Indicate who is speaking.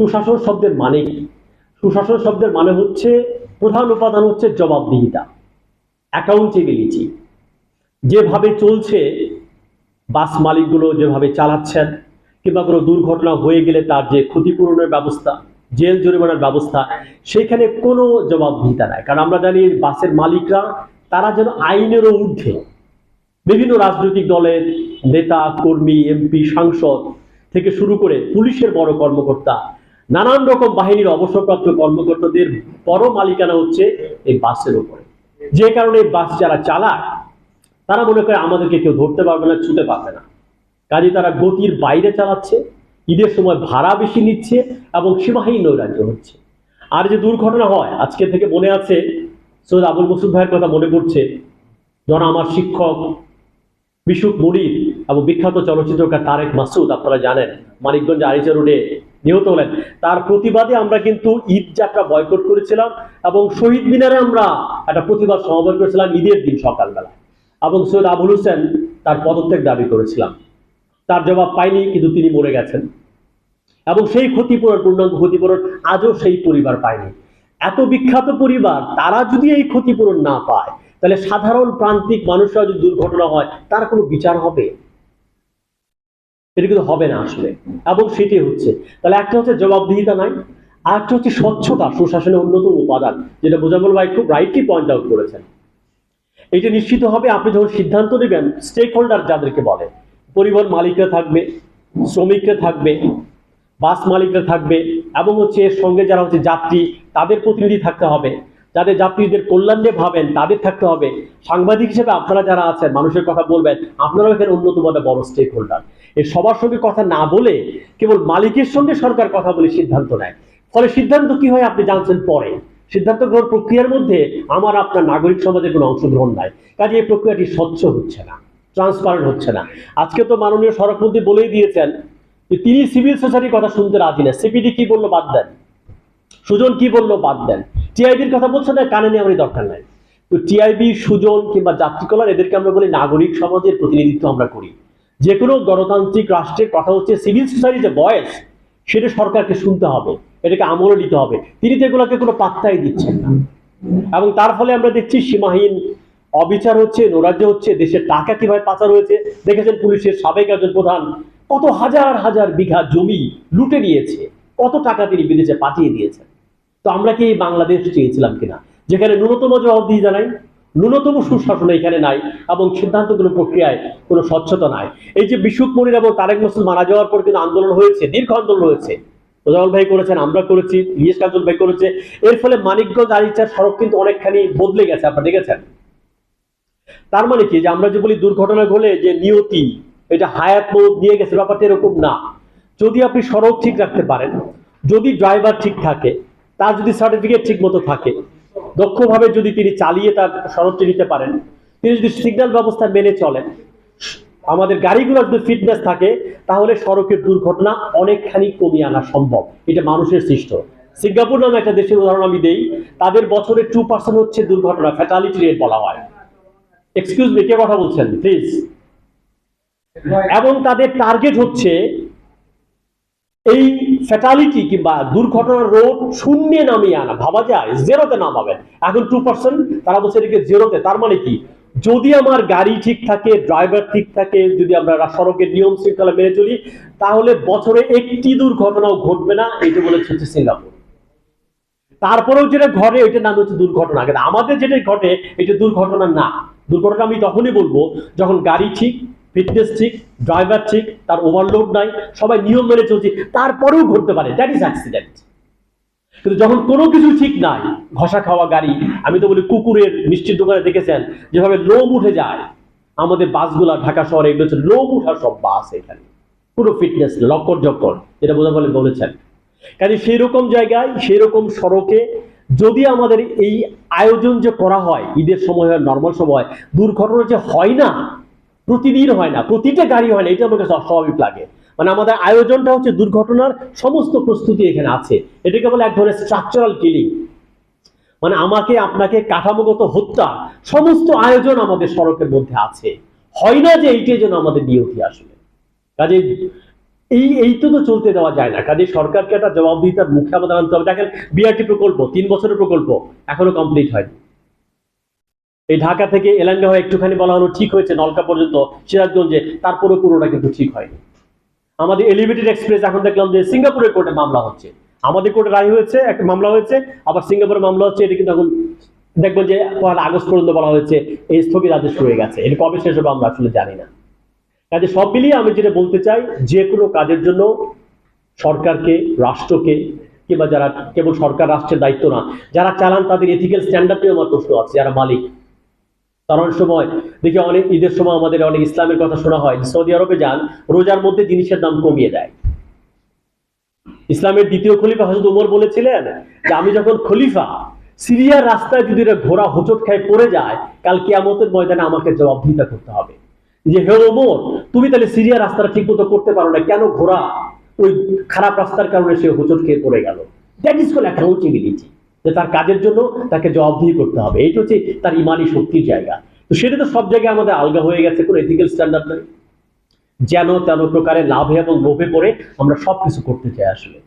Speaker 1: সুশাসন শব্দের মানে কি? সুশাসন শব্দের মানে হচ্ছে, প্রধান উপাদান হচ্ছে জবাবদিহিতা। অ্যাকাউন্টেবিলিটি যেভাবে চলছে, বাস মালিকগুলো যেভাবে চালাচ্ছেন, কিংবা কোনো দুর্ঘটনা হয়ে গেলে তার যে ক্ষতিপূরণের ব্যবস্থা, জেল জরিমানার ব্যবস্থা, সেখানে কোনো জবাবদিহিতা নাই। কারণ আমরা জানি বাসের মালিকরা, তারা যেন আইনেরও ঊর্ধ্বে। বিভিন্ন রাজনৈতিক দলের নেতা, কর্মী, এমপি, সাংসদ থেকে শুরু করে পুলিশের বড় কর্মকর্তা নানান রকম বাহিনীর অবসরপ্রাপ্ত কর্মকর্তাদের বড় মালিকানা হচ্ছে এই বাসের উপরে। যে কারণে বাস যারা চালায়, তারা মনে করে আমাদেরকে কেউ ধরতে পারবে না, ছুতে পারবে না। কাজে তারা গতির বাইরে চালাচ্ছে, ঈদের সময় ভাড়া বেশি নিচ্ছে এবং সীমাহীন নৈরাজ্য হচ্ছে। আর যে দুর্ঘটনা হয়, আজকে থেকে মনে আছে, সৈয়দ আবুল মসুদ ভাইয়ের কথা মনে পড়ছে যখন আমার শিক্ষক, বিশুক মুড়ির এবং বিখ্যাত চলচ্চিত্রকার তারেক মাসুদ, আপনারা জানেন, মানিকগঞ্জ আরিচা রোডে নিহত হলেন। তার প্রতিবাদে আমরা কিন্তু ঈদ যাত্রা বয়কট করেছিলাম এবং শহীদ মিনারে আমরা একটা প্রতিবাদ সমাবেশ করেছিলাম ঈদের দিন সকালবেলা। এবং সৈয়দ আবুল হোসেন তার পদত্যাগ দাবি করেছিলাম। তার জবাব পাইনি, কিন্তু তিনি মরে গেছেন। এবং সেই ক্ষতিপূরণ, পূর্ণাঙ্গ ক্ষতিপূরণ আজও সেই পরিবার পায়নি। এত বিখ্যাত পরিবার, তারা যদি এই ক্ষতিপূরণ না পায়, তাহলে সাধারণ প্রান্তিক মানুষরা যদি দুর্ঘটনা হয়, তার কোনো বিচার হবে? এটা কিন্তু হবে না আসলে। এবং সেটি হচ্ছে। তাহলে একটা হচ্ছে জবাবদিহিতা নাই আর একটা হচ্ছে স্বচ্ছতা, সুশাসনের অন্যতম উপাদান, যেটা বোঝাবল ভাই খুব রাইটলি পয়েন্ট আউট করেছেন। এটা নিশ্চিত হবে আপনি যখন সিদ্ধান্ত নেবেন স্টেক হোল্ডার যাদেরকে বলে, পরিবহন মালিকরা থাকবে, শ্রমিকরা থাকবে বাস মালিকরা থাকবে, এবং হচ্ছে এর সঙ্গে যারা হচ্ছে যাত্রী, তাদের প্রতিনিধি থাকতে হবে। যাদের যাত্রীদের কল্যাণ নিয়ে ভাবেন, তাদের থাকতে হবে। সাংবাদিক হিসেবে আপনারা যারা আছেন, মানুষের কথা বলবেন, আপনারাও এখানে অন্যতম একটা বড় স্টেক হোল্ডার এই সবার সঙ্গে কথা না বলে কেবল মালিকের সঙ্গে সরকার কথা বলে সিদ্ধান্ত নেয়। ফলে সিদ্ধান্ত কি হয় আপনি জানছেন পরে। সিদ্ধান্ত গ্রহণ প্রক্রিয়ার মধ্যে আমার আপনার নাগরিক সমাজের কোনো অংশগ্রহণ নাই। কাজে এই প্রক্রিয়াটি স্বচ্ছ হচ্ছে না, ট্রান্সপারেন্ট হচ্ছে না। আজকে তো মাননীয় সড়কমন্ত্রী বলেই দিয়েছেন যে তিনি সিভিল সোসাইটির কথা শুনতে রাজি না। সিপিডি কি বলল বাদ দেন। সুজন কি বলল বাদ দেন। টিআইবির কথা বলছে না, কানে নেওয়ারই দরকার নাই। তো টিআইবি, সুজন কিংবা যাত্রীকলার, এদেরকে আমরা বলি নাগরিক সমাজের প্রতিনিধিত্ব আমরা করি। যে কোনো গণতান্ত্রিক রাষ্ট্রের কথা হচ্ছে সিভিল সোসাইটির যে বয়স, সেটা সরকারকে শুনতে হবে, এটাকে আমলে নিতে হবে। তিনি তো এগুলোকে কোনো পাত্তাই দিচ্ছেন না। এবং তার ফলে আমরা দেখছি সীমাহীন অবিচার হচ্ছে, নৈরাজ্য হচ্ছে, দেশের টাকা কীভাবে পাচার হয়েছে। দেখেছেন পুলিশের সাবেক একজন প্রধান কত হাজার হাজার বিঘা জমি লুটে নিয়েছে, কত টাকা তিনি বিদেশে পাঠিয়ে দিয়েছেন। তো আমরা কি বাংলাদেশ চেয়েছিলাম কিনা? যেখানে ন্যূনতম জবাবদিহিতা নাই ন্যূনতম সুশাসন এখানে নাই এবং সিদ্ধান্তগুলো প্রক্রিয়ায় কোনো স্বচ্ছতা নাই। এই যে বিশুক মনির এবং তারেক মাসুদ মারা যাওয়ার পর কিন্তু আন্দোলন হয়েছে, দীর্ঘ আন্দোলন হয়েছে। তোজামল ভাই করেছেন, আমরা করেছি ইলিশ কাজল ভাই করেছে। এর ফলে মানিকগঞ্জ আরিচার সড়ক কিন্তু অনেকখানি বদলে গেছে, আপনারা দেখেছেন। তার মানে কি? যে আমরা যে বলি দুর্ঘটনা ঘটলে যে নিয়তি, এটা হায়াত মৌত নিয়ে গেছে, ব্যাপারটা এরকম না। যদি আপনি সড়ক ঠিক রাখতে পারেন, যদি ড্রাইভার ঠিক থাকে, তার যদি সার্টিফিকেট ঠিক মতো থাকে দক্ষভাবে যদি তিনি চালিয়ে তার সড়কটি নিতে পারেন তিনি যদি সিগন্যাল ব্যবস্থা মেনে চলেন আমাদের গাড়িগুলোর যদি ফিটনেস থাকে তাহলে সড়কের দুর্ঘটনা অনেকখানি কমিয়ে আনা সম্ভব। এটা মানুষের সৃষ্ট। সিঙ্গাপুর নামে একটা দেশের উদাহরণ আমি দেই তাদের বছরে টু পার্সেন্ট হচ্ছে দুর্ঘটনা ফ্যাটালিটি রেট বলা হয়। এক্সকিউজ মি কে কথা বলছেন? প্লিজ এবং তাদের টার্গেট হচ্ছে এই ফ্যাটালিটি কিংবা দুর্ঘটনার রোধ শূন্যে নামিয়ে আনা, ভাবা যায় জেরোতে নামাবেন এখন টু পার্সেন্ট তারা বলছে এদিকে জেরোতে তার মানে কি? যদি আমার গাড়ি ঠিক থাকে ড্রাইভার ঠিক থাকে, যদি আমরা সড়কের নিয়ম শৃঙ্খলা মেনে চলি, তাহলে বছরে একটি দুর্ঘটনাও ঘটবে না এটা বলেছে হচ্ছে সিঙ্গাপুর। তারপরেও যেটা ঘটে ওইটার নাম হচ্ছে দুর্ঘটনা। কিন্তু আমাদের যেটা ঘটে, এটা দুর্ঘটনা না। দুর্ঘটনা আমি তখনই বলব, যখন গাড়ি ঠিক ফিটনেস ঠিক ড্রাইভার ঠিক, তার ওভারলোড নাই, সবাই নিয়ম মেনে চলছে, তারপরেও ঘটতে পারে দ্যাট ইজ অ্যাক্সিডেন্ট কিন্তু যখন কোনো কিছু ঠিক নাই, ঘষা খাওয়া গাড়ি, আমি তো বলি কুকুরের মিষ্টির দোকানে দেখেছেন, যেভাবে লোম উঠে যায়, আমাদের বাসগুলা ঢাকা শহরে এগুলো হচ্ছে লোম উঠার সব বাস এখানে। পুরো ফিটনেস লক্কর জক্কর যেটা বোঝা বলে বলেছেন। কাজে সেই রকম জায়গায় সেই রকম সড়কে যদি আমাদের এই আয়োজন যে করা হয়, ঈদের সময় হয় নর্মাল সময়, দুর্ঘটনা যে হয় না প্রতিদিন হয় না, প্রতিটা গাড়ি হয় না এটা আমার কাছে অস্বাভাবিক লাগে। মানে আমাদের আয়োজনটা হচ্ছে দুর্ঘটনার সমস্ত প্রস্তুতি এখানে আছে। এটাকে বলে এক ধরনের স্ট্রাকচারাল কিলিং মানে আমাকে, আপনাকে কাঠামোগত হত্যা, সমস্ত আয়োজন আমাদের সড়কের মধ্যে আছে। হয় না যে এইটাই যেন আমাদের নিয়তি আসলে কাজে এই এই তো তো চলতে দেওয়া যায় না। কাজে সরকারকে একটা জবাবদিহিতার মুখে আমাদের আনতে হবে। দেখেন বিআরটি প্রকল্প, তিন বছরের প্রকল্প, এখনও কমপ্লিট হয়নি। এই ঢাকা থেকে এলাঙ্গা হয়ে একটুখানি বলা হলো ঠিক হয়েছে, নলকা পর্যন্ত, সিরাজগঞ্জে, তারপরে পুরোটা কিন্তু ঠিক হয়নি। আমাদের এলিভেটেড এক্সপ্রেস এখন দেখলাম যে সিঙ্গাপুরের কোর্টে মামলা হচ্ছে। আমাদের কোর্টে রায় হয়েছে, একটা মামলা হয়েছে, আবার সিঙ্গাপুরে মামলা হচ্ছে, এটা কিন্তু এখন দেখব যে পয়লা আগস্ট পর্যন্ত বলা হয়েছে, এই স্থগিত আদেশ রয়ে গেছে। এটা কবে শেষ হবে আমরা আসলে জানি না। কাজে সব মিলিয়ে আমি যেটা বলতে চাই, যে কোনো কাজের জন্য সরকারকে, রাষ্ট্রকে, কিংবা যারা কেবল সরকার, রাষ্ট্রের দায়িত্ব না, যারা চালান তাদের এথিক্যাল স্ট্যান্ডার্ডে আমার প্রশ্ন আছে, যারা মালিক। কারণ সময়, দেখি অনেক, ঈদের সময় আমাদের অনেক ইসলামের কথা শোনা হয়, সৌদি আরবে যান, রোজার মধ্যে জিনিসের দাম কমিয়ে দেয়। ইসলামের দ্বিতীয় খলিফা হজরত উমর বলেছিলেন যে, আমি যখন খলিফা, সিরিয়ার রাস্তায় যদি এরা ঘোড়া হোঁচট খায়, পড়ে যায়, কাল কিয়ামতের ময়দানে আমাকে জবাবদিহিতা করতে হবে। যে, হে ওমর তুমি তাহলে সিরিয়ার রাস্তাটা ঠিক মতো করতে পারো না, কেন ঘোড়া ওই খারাপ রাস্তার কারণে সে হোঁচট খেয়ে পড়ে গেল? দ্যাট ইজ কল অ্যাকাউন্টেবিলিটি যে তার কাজের জন্য তাকে জবাবদিহি করতে হবে। এটা হচ্ছে তার ইমানি শক্তির জায়গা। তো সেটা তো সব জায়গায় আমাদের আলগা হয়ে গেছে, কোনো এথিক্যাল স্ট্যান্ডার্ড নেই। যেন তেন প্রকারে লাভে এবং লোভে পড়ে আমরা সবকিছু করতে চাই আসলে।